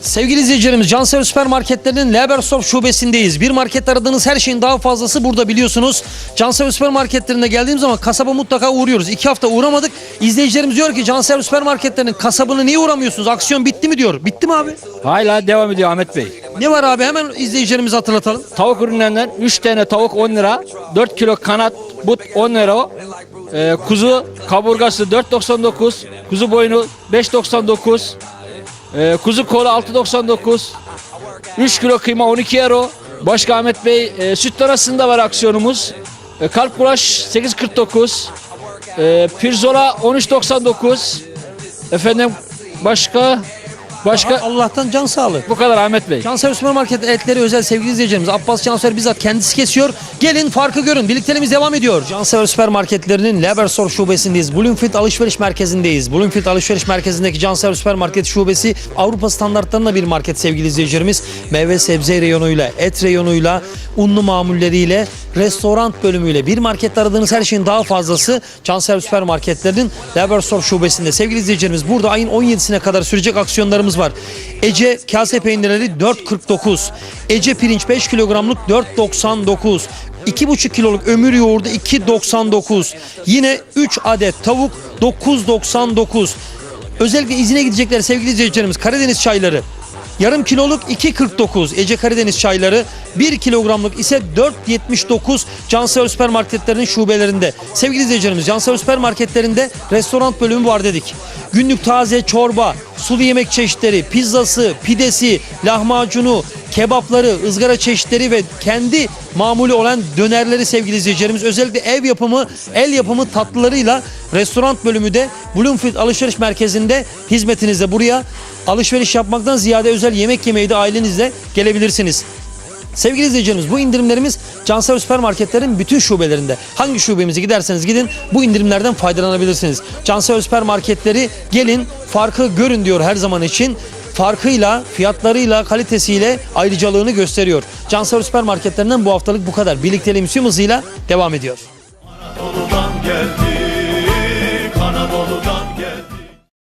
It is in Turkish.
Sevgili izleyicilerimiz Cansever Süpermarketlerinin Lebersop şubesindeyiz. Bir market aradığınız her şeyin daha fazlası burada biliyorsunuz. Cansever Süpermarketlerine geldiğim zaman kasaba mutlaka uğruyoruz. İki hafta uğramadık. İzleyicilerimiz diyor ki Cansever Süpermarketlerinin kasabını niye uğramıyorsunuz? Aksiyon bitti mi diyor. Bitti mi abi? Hala devam ediyor Ahmet Bey. Ne var abi hemen izleyicilerimize hatırlatalım. Tavuk ürünlerinden 3 tane tavuk 10 lira, 4 kilo kanat but 10 lira. Ee, kuzu kaburgası 4.99, kuzu boynu 5.99, ee, kuzu kolu 6.99, 3 kilo kıyma 12 euro. Başka Ahmet Bey e, süt tanasında var aksiyonumuz. E, kalp kulaş 8.49, e, pirzola 13.99. Efendim başka başka Allah'tan can sağlığı. bu kadar Ahmet Bey. Cansever Süpermarket etleri özel sevgili izleyicilerimiz. Abbas Cansever bizzat kendisi kesiyor. Gelin farkı görün. Birlikteliğimiz devam ediyor. Cansever Süpermarketlerinin Lebersor şubesindeyiz. Bloomfield Alışveriş Merkezi'ndeyiz. Bloomfield Alışveriş Merkezi'ndeki Cansever Süpermarket şubesi Avrupa standartlarında bir market sevgili izleyicilerimiz. Meyve sebze reyonuyla, et reyonuyla, unlu mamulleriyle, restoran bölümüyle bir markette aradığınız her şeyin daha fazlası Cansever Süpermarketlerinin Lebersor şubesinde. Sevgili izleyicilerimiz burada ayın 17'sine kadar sürecek aksiyonlarımız var. Ece kase peynirleri 4.49. Ece pirinç 5 kilogramlık 4.99. 2,5 kiloluk ömür yoğurdu 2.99. Yine 3 adet tavuk 9.99. Özellikle izine gidecekler sevgili izleyicilerimiz Karadeniz çayları. Yarım kiloluk 2.49 Ece Karadeniz çayları 1 kilogramlık ise 4.79 Cansever süpermarketlerinin şubelerinde. Sevgili izleyicilerimiz Cansever süpermarketlerinde restoran bölümü var dedik. Günlük taze çorba, sulu yemek çeşitleri, pizzası, pidesi, lahmacunu, kebapları, ızgara çeşitleri ve kendi mamulü olan dönerleri sevgili izleyicilerimiz özellikle ev yapımı, el yapımı tatlılarıyla restoran bölümü de Bloomfield Alışveriş Merkezi'nde hizmetinizde buraya alışveriş yapmaktan ziyade özel yemek yemeyi de ailenizle gelebilirsiniz. Sevgili izleyicilerimiz bu indirimlerimiz Cansever Süpermarketlerin bütün şubelerinde. Hangi şubemize giderseniz gidin bu indirimlerden faydalanabilirsiniz. Cansever Süpermarketleri gelin farkı görün diyor her zaman için farkıyla, fiyatlarıyla, kalitesiyle ayrıcalığını gösteriyor. Cansever süpermarketlerinden bu haftalık bu kadar. Birlikteliğimiz tüm devam ediyor. Anadolu'dan geldi.